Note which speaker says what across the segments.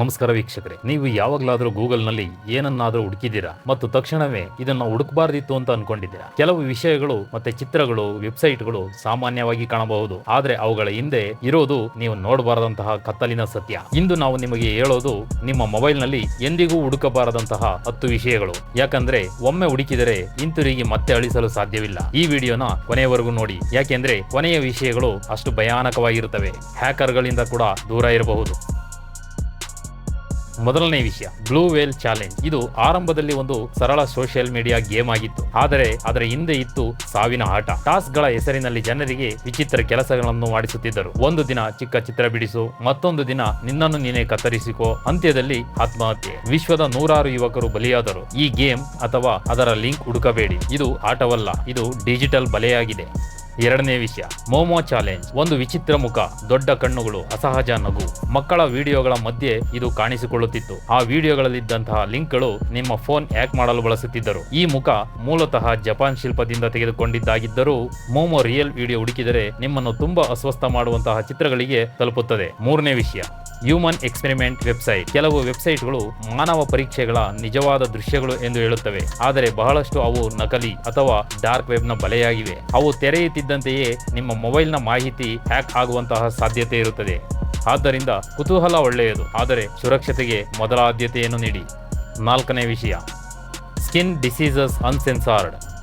Speaker 1: ನಮಸ್ಕಾರ ವೀಕ್ಷಕರೇ, ನೀವು ಯಾವಾಗಲಾದರೂ ಗೂಗಲ್ನಲ್ಲಿ ಏನನ್ನಾದರೂ ಹುಡುಕಿದ್ದೀರಾ ಮತ್ತು ತಕ್ಷಣವೇ ಇದನ್ನ ಹುಡುಕಬಾರ್ದಿತ್ತು ಅಂತ ಅನ್ಕೊಂಡಿದ್ದೀರಾ? ಕೆಲವು ವಿಷಯಗಳು ಮತ್ತೆ ಚಿತ್ರಗಳು, ವೆಬ್ಸೈಟ್ಗಳು ಸಾಮಾನ್ಯವಾಗಿ ಕಾಣಬಹುದು, ಆದ್ರೆ ಅವುಗಳ ಹಿಂದೆ ಇರೋದು ನೀವು ನೋಡಬಾರದಂತಹ ಕತ್ತಲಿನ ಸತ್ಯ. ಇಂದು ನಾವು ನಿಮಗೆ ಹೇಳೋದು ನಿಮ್ಮ ಮೊಬೈಲ್ನಲ್ಲಿ ಎಂದಿಗೂ ಹುಡುಕಬಾರದಂತಹ ಹತ್ತು ವಿಷಯಗಳು. ಯಾಕಂದ್ರೆ ಒಮ್ಮೆ ಹುಡುಕಿದರೆ ಹಿಂತಿರುಗಿ ಮತ್ತೆ ಅಳಿಸಲು ಸಾಧ್ಯವಿಲ್ಲ. ಈ ವಿಡಿಯೋನ ಕೊನೆಯವರೆಗೂ ನೋಡಿ. ಯಾಕೆಂದ್ರೆ ಕೊನೆಯ ವಿಷಯಗಳು ಅಷ್ಟು ಭಯಾನಕವಾಗಿರುತ್ತವೆ. ಹ್ಯಾಕರ್ಗಳಿಂದ ಕೂಡ ದೂರ ಇರಬಹುದು. ಮೊದಲನೇ ವಿಷಯ ಬ್ಲೂ ವೇಲ್ ಚಾಲೆಂಜ್ ಇದು ಆರಂಭದಲ್ಲಿ ಒಂದು ಸರಳ ಸೋಷಿಯಲ್ ಮೀಡಿಯಾ ಗೇಮ್ ಆಗಿತ್ತು. ಆದರೆ ಅದರ ಹಿಂದೆ ಇತ್ತು ಸಾವಿನ ಆಟ. ಟಾಸ್ಕ್ಗಳ ಹೆಸರಿನಲ್ಲಿ ಜನರಿಗೆ ವಿಚಿತ್ರ ಕೆಲಸಗಳನ್ನು ಮಾಡಿಸುತ್ತಿದ್ದರು. ಒಂದು ದಿನ ಚಿಕ್ಕ ಚಿತ್ರ ಬಿಡಿಸು, ಮತ್ತೊಂದು ದಿನ ನಿನ್ನನ್ನು ನೀನೇ ಕತ್ತರಿಸಿಕೋ, ಅಂತ್ಯದಲ್ಲಿ ಆತ್ಮಹತ್ಯೆ. ವಿಶ್ವದ ನೂರಾರು ಯುವಕರು ಬಲಿಯಾದರು. ಈ ಗೇಮ್ ಅಥವಾ ಅದರ ಲಿಂಕ್ ಹುಡುಕಬೇಡಿ. ಇದು ಆಟವಲ್ಲ, ಇದು ಡಿಜಿಟಲ್ ಬಲೆಯಾಗಿದೆ. ಎರಡನೇ ವಿಷಯ, ಮೋಮೋ ಚಾಲೆಂಜ್. ಒಂದು ವಿಚಿತ್ರ ಮುಖ, ದೊಡ್ಡ ಕಣ್ಣುಗಳು, ಅಸಹಜ ನಗು. ಮಕ್ಕಳ ವಿಡಿಯೋಗಳ ಮಧ್ಯೆ ಇದು ಕಾಣಿಸಿಕೊಳ್ಳುತ್ತಿತ್ತು. ಆ ವಿಡಿಯೋಗಳಲ್ಲಿದ್ದಂತಹ ಲಿಂಕ್ಗಳು ನಿಮ್ಮ ಫೋನ್ ಹ್ಯಾಕ್ ಮಾಡಲು ಬಳಸುತ್ತಿದ್ದರು. ಈ ಮುಖ ಮೂಲತಃ ಜಪಾನ್ ಶಿಲ್ಪದಿಂದ ತೆಗೆದುಕೊಂಡಿದ್ದಾಗಿದ್ದರೂ, ಮೋಮೋ ರಿಯಲ್ ವಿಡಿಯೋ ಹುಡುಕಿದರೆ ನಿಮ್ಮನ್ನು ತುಂಬಾ ಅಸ್ವಸ್ಥ ಮಾಡುವಂತಹ ಚಿತ್ರಗಳಿಗೆ ತಲುಪುತ್ತದೆ. ಮೂರನೇ ವಿಷಯ ಹ್ಯೂಮನ್ ಎಕ್ಸ್ಪೆರಿಮೆಂಟ್ ವೆಬ್ಸೈಟ್ ಕೆಲವು ವೆಬ್ಸೈಟ್ಗಳು ಮಾನವ ಪರೀಕ್ಷೆಗಳ ನಿಜವಾದ ದೃಶ್ಯಗಳು ಎಂದು ಹೇಳುತ್ತವೆ. ಆದರೆ ಬಹಳಷ್ಟು ಅವು ನಕಲಿ ಅಥವಾ ಡಾರ್ಕ್ ವೆಬ್ನ ಬಲೆಯಾಗಿವೆ. ಅವು ತೆರೆಯುತ್ತಿದ್ದಂತೆಯೇ ನಿಮ್ಮ ಮೊಬೈಲ್ನ ಮಾಹಿತಿ ಹ್ಯಾಕ್ ಆಗುವಂತಹ ಸಾಧ್ಯತೆ ಇರುತ್ತದೆ. ಆದ್ದರಿಂದ ಕುತೂಹಲ ಒಳ್ಳೆಯದು. ಆದರೆ ಸುರಕ್ಷತೆಗೆ ಮೊದಲ ಆದ್ಯತೆಯನ್ನು ನೀಡಿ. ನಾಲ್ಕನೇ ವಿಷಯ. ಸ್ಕಿನ್ ಡಿಸೀಸಸ್ ಅನ್ಸೆನ್ಸಾರ್ಡ್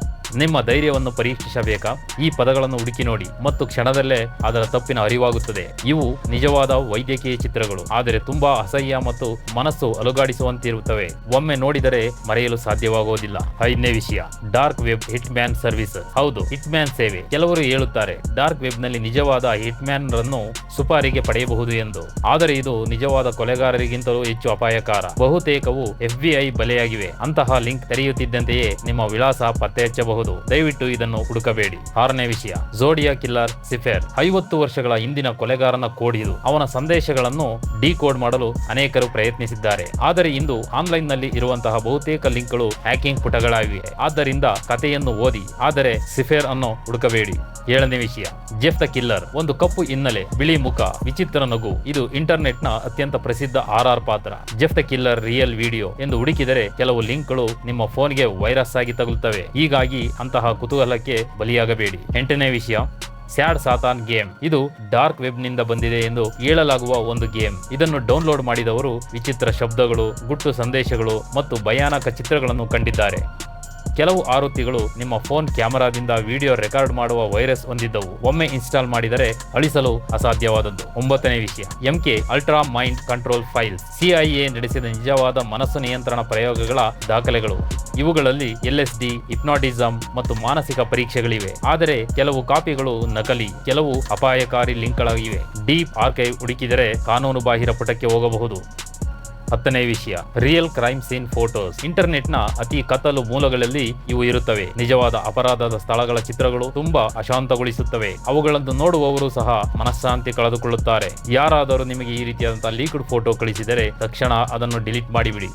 Speaker 1: ನಿಮ್ಮ ಧೈರ್ಯವನ್ನು ಪರೀಕ್ಷಿಸಬೇಕಾ? ಈ ಪದಗಳನ್ನು ಹುಡುಕಿ ನೋಡಿ, ಮತ್ತು ಕ್ಷಣದಲ್ಲೇ ಅದರ ತಪ್ಪಿನ ಅರಿವಾಗುತ್ತದೆ. ಇವು ನಿಜವಾದ ವೈದ್ಯಕೀಯ ಚಿತ್ರಗಳು, ಆದರೆ ತುಂಬಾ ಅಸಹ್ಯ ಮತ್ತು ಮನಸ್ಸು ಅಲುಗಾಡಿಸುವಂತಿರುತ್ತವೆ. ಒಮ್ಮೆ ನೋಡಿದರೆ ಮರೆಯಲು ಸಾಧ್ಯವಾಗುವುದಿಲ್ಲ ಐದನೇ ವಿಷಯ, dark web hit man service. ಹೌದು ಹಿಟ್ ಮ್ಯಾನ್ ಸೇವೆ. ಕೆಲವರು ಹೇಳುತ್ತಾರೆ, ಡಾರ್ಕ್ ವೆಬ್ನಲ್ಲಿ ನಿಜವಾದ ಹಿಟ್ ಮ್ಯಾನ್ ರನ್ನು ಸುಪಾರಿಗೆ ಪಡೆಯಬಹುದು ಎಂದು. ಆದರೆ ಇದು ನಿಜವಾದ ಕೊಲೆಗಾರರಿಗಿಂತಲೂ ಹೆಚ್ಚು ಅಪಾಯಕಾರ. ಬಹುತೇಕವು ಎಫ್ಬಿಐ ಬಲೆಯಾಗಿವೆ. ಅಂತಹ ಲಿಂಕ್ ತೆರೆಯುತ್ತಿದ್ದಂತೆಯೇ ನಿಮ್ಮ ವಿಳಾಸ ಪತ್ತೆ ಹಚ್ಚಬಹುದು. ದಯವಿಟ್ಟು ಇದನ್ನು ಹುಡುಕಬೇಡಿ. ಆರನೇ ವಿಷಯ ಜೋಡಿಯಾ ಕಿಲ್ಲರ್ ಸಿಫೇರ್ ಐವತ್ತು ವರ್ಷಗಳ ಹಿಂದಿನ ಕೊಲೆಗಾರನ ಕೋಡ್ ಇದು. ಅವನ ಸಂದೇಶಗಳನ್ನು ಡಿಕೋಡ್ ಮಾಡಲು ಅನೇಕರು ಪ್ರಯತ್ನಿಸಿದ್ದಾರೆ. ಆದರೆ ಇಂದು ಆನ್ಲೈನ್ನಲ್ಲಿ ಇರುವಂತಹ ಬಹುತೇಕ ಲಿಂಕ್ಗಳು ಹ್ಯಾಕಿಂಗ್ ಪುಟಗಳಾಗಿವೆ. ಆದ್ದರಿಂದ ಕಥೆಯನ್ನು ಓದಿ, ಆದರೆ ಸಿಫೇರ್ ಅನ್ನು ಹುಡುಕಬೇಡಿ. ಏಳನೇ ವಿಷಯ. ಜೆಫ್ ದ ಕಿಲ್ಲರ್ ಒಂದು ಕಪ್ಪು ಹಿನ್ನೆಲೆ, ಬಿಳಿ ಮುಖ, ವಿಚಿತ್ರ ನಗು. ಇದು ಇಂಟರ್ನೆಟ್ನ ಅತ್ಯಂತ ಪ್ರಸಿದ್ಧ ಆರ್ ಆರ್ ಪಾತ್ರ. Jeff the killer real video ಎಂದು ಹುಡುಕಿದರೆ ಕೆಲವು ಲಿಂಕ್ಗಳು ನಿಮ್ಮ ಫೋನ್ಗೆ ವೈರಸ್ ಆಗಿ ತಗುಲ್ತವೆ ಹೀಗಾಗಿ ಅಂತಹ ಕುತೂಹಲಕ್ಕೆ ಬಲಿಯಾಗಬೇಡಿ. ಎಂಟನೇ ವಿಷಯ, ಸ್ಯಾಡ್ ಸಾತಾನ್ ಗೇಮ್. ಇದು ಡಾರ್ಕ್ ವೆಬ್ನಿಂದ ಬಂದಿದೆ ಎಂದು ಹೇಳಲಾಗುವ ಒಂದು ಗೇಮ್. ಇದನ್ನು ಡೌನ್ಲೋಡ್ ಮಾಡಿದವರು ವಿಚಿತ್ರ ಶಬ್ದಗಳು, ಗುಟ್ಟು ಸಂದೇಶಗಳು ಮತ್ತು ಭಯಾನಕ ಚಿತ್ರಗಳನ್ನು ಕಂಡಿದ್ದಾರೆ. ಕೆಲವು ಆವೃತ್ತಿಗಳು ನಿಮ್ಮ ಫೋನ್ ಕ್ಯಾಮೆರಾದಿಂದ ವಿಡಿಯೋ ರೆಕಾರ್ಡ್ ಮಾಡುವ ವೈರಸ್ ಹೊಂದಿದ್ದವು. ಒಮ್ಮೆ ಇನ್ಸ್ಟಾಲ್ ಮಾಡಿದರೆ ಅಳಿಸಲು ಅಸಾಧ್ಯವಾದದ್ದು. ಒಂಬತ್ತನೇ ವಿಷಯ. MK ultra mind control file CIA ನಡೆಸಿದ ನಿಜವಾದ ಮನಸ್ಸು ನಿಯಂತ್ರಣ ಪ್ರಯೋಗಗಳ ದಾಖಲೆಗಳು. ಇವುಗಳಲ್ಲಿ ಎಲ್ಎಸ್ಡಿ ಹಿಪ್ನಾಟಿಸಂ ಮತ್ತು ಮಾನಸಿಕ ಪರೀಕ್ಷೆಗಳಿವೆ. ಆದರೆ ಕೆಲವು ಕಾಪಿಗಳು ನಕಲಿ, ಕೆಲವು ಅಪಾಯಕಾರಿ ಲಿಂಕ್ಗಳಾಗಿವೆ. ಡೀಪ್ ಆರ್ಕೈವ್ ಹುಡುಕಿದರೆ ಕಾನೂನು ಬಾಹಿರ ಪುಟಕ್ಕೆ ಹೋಗಬಹುದು. ಹತ್ತನೇ ವಿಷಯ. ರಿಯಲ್ ಕ್ರೈಮ್ ಸೀನ್ ಫೋಟೋಸ್ ಇಂಟರ್ನೆಟ್ನ ಅತಿ ಕತ್ತಲು ಮೂಲಗಳಲ್ಲಿ ಇವು ಇರುತ್ತವೆ. ನಿಜವಾದ ಅಪರಾಧದ ಸ್ಥಳಗಳ ಚಿತ್ರಗಳು ತುಂಬಾ ಅಶಾಂತಗೊಳಿಸುತ್ತವೆ. ಅವುಗಳನ್ನು ನೋಡುವವರು ಸಹ ಮನಃಶಾಂತಿ ಕಳೆದುಕೊಳ್ಳುತ್ತಾರೆ. ಯಾರಾದರೂ ನಿಮಗೆ ಈ ರೀತಿಯಾದಂತಹ ಲೀಕ್ಡ್ ಫೋಟೋ ಕಳಿಸಿದರೆ ತಕ್ಷಣ ಅದನ್ನು ಡಿಲೀಟ್ ಮಾಡಿಬಿಡಿ.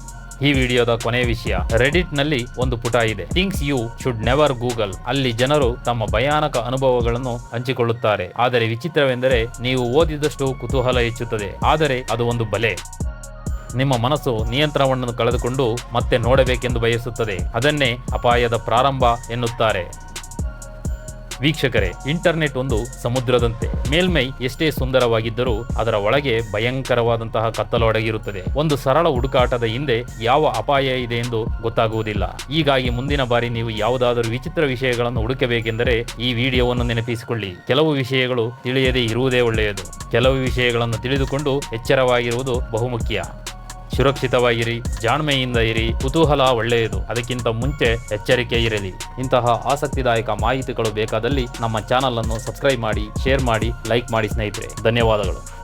Speaker 1: ಈ ವಿಡಿಯೋದ ಕೊನೆಯ ವಿಷಯ. ರೆಡಿಟ್ನಲ್ಲಿ ಒಂದು ಪುಟ ಇದೆ. Things you should never Google ಅಲ್ಲಿ ಜನರು ತಮ್ಮ ಭಯಾನಕ ಅನುಭವಗಳನ್ನು ಹಂಚಿಕೊಳ್ಳುತ್ತಾರೆ. ಆದರೆ ವಿಚಿತ್ರವೆಂದರೆ ನೀವು ಓದಿದಷ್ಟು ಕುತೂಹಲ ಹೆಚ್ಚುತ್ತದೆ. ಆದರೆ ಅದು ಒಂದು ಬಲೆ. ನಿಮ್ಮ ಮನಸ್ಸು ನಿಯಂತ್ರಣವನ್ನು ಕಳೆದುಕೊಂಡು ಮತ್ತೆ ನೋಡಬೇಕೆಂದು ಬಯಸುತ್ತದೆ. ಅದನ್ನೇ ಅಪಾಯದ ಪ್ರಾರಂಭ ಎನ್ನುತ್ತಾರೆ. ವೀಕ್ಷಕರೇ, ಇಂಟರ್ನೆಟ್ ಒಂದು ಸಮುದ್ರದಂತೆ. ಮೇಲ್ಮೈ ಎಷ್ಟೇ ಸುಂದರವಾಗಿದ್ದರೂ ಅದರ ಒಳಗೆ ಭಯಂಕರವಾದಂತಹ ಕತ್ತಲೊಡಗಿರುತ್ತದೆ ಒಂದು ಸರಳ ಹುಡುಕಾಟದ ಹಿಂದೆ ಯಾವ ಅಪಾಯ ಇದೆ ಎಂದು ಗೊತ್ತಾಗುವುದಿಲ್ಲ. ಹೀಗಾಗಿ ಮುಂದಿನ ಬಾರಿ ನೀವು ಯಾವುದಾದರೂ ವಿಚಿತ್ರ ವಿಷಯಗಳನ್ನು ಹುಡುಕಬೇಕೆಂದರೆ ಈ ವಿಡಿಯೋವನ್ನು ನೆನಪಿಸಿಕೊಳ್ಳಿ. ಕೆಲವು ವಿಷಯಗಳು ತಿಳಿಯದೇ ಇರುವುದೇ ಒಳ್ಳೆಯದು. ಕೆಲವು ವಿಷಯಗಳನ್ನು ತಿಳಿದುಕೊಂಡು ಎಚ್ಚರವಾಗಿರುವುದು ಬಹುಮುಖ್ಯ. ಸುರಕ್ಷಿತವಾಗಿರಿ, ಜಾಣ್ಮೆಯಿಂದ ಇರಿ, ಕುತೂಹಲ ಒಳ್ಳೆಯದು. ಅದಕ್ಕಿಂತ ಮುಂಚೆ ಎಚ್ಚರಿಕೆ ಇರಲಿ. ಇಂತಹ ಆಸಕ್ತಿದಾಯಕ ಮಾಹಿತಿಗಳು ಬೇಕಾದಲ್ಲಿ ನಮ್ಮ ಚಾನಲ್ ಅನ್ನು ಸಬ್ಸ್ಕ್ರೈಬ್ ಮಾಡಿ, ಶೇರ್ ಮಾಡಿ, ಲೈಕ್ ಮಾಡಿ ಸ್ನೇಹಿತರೆ. ಧನ್ಯವಾದಗಳು.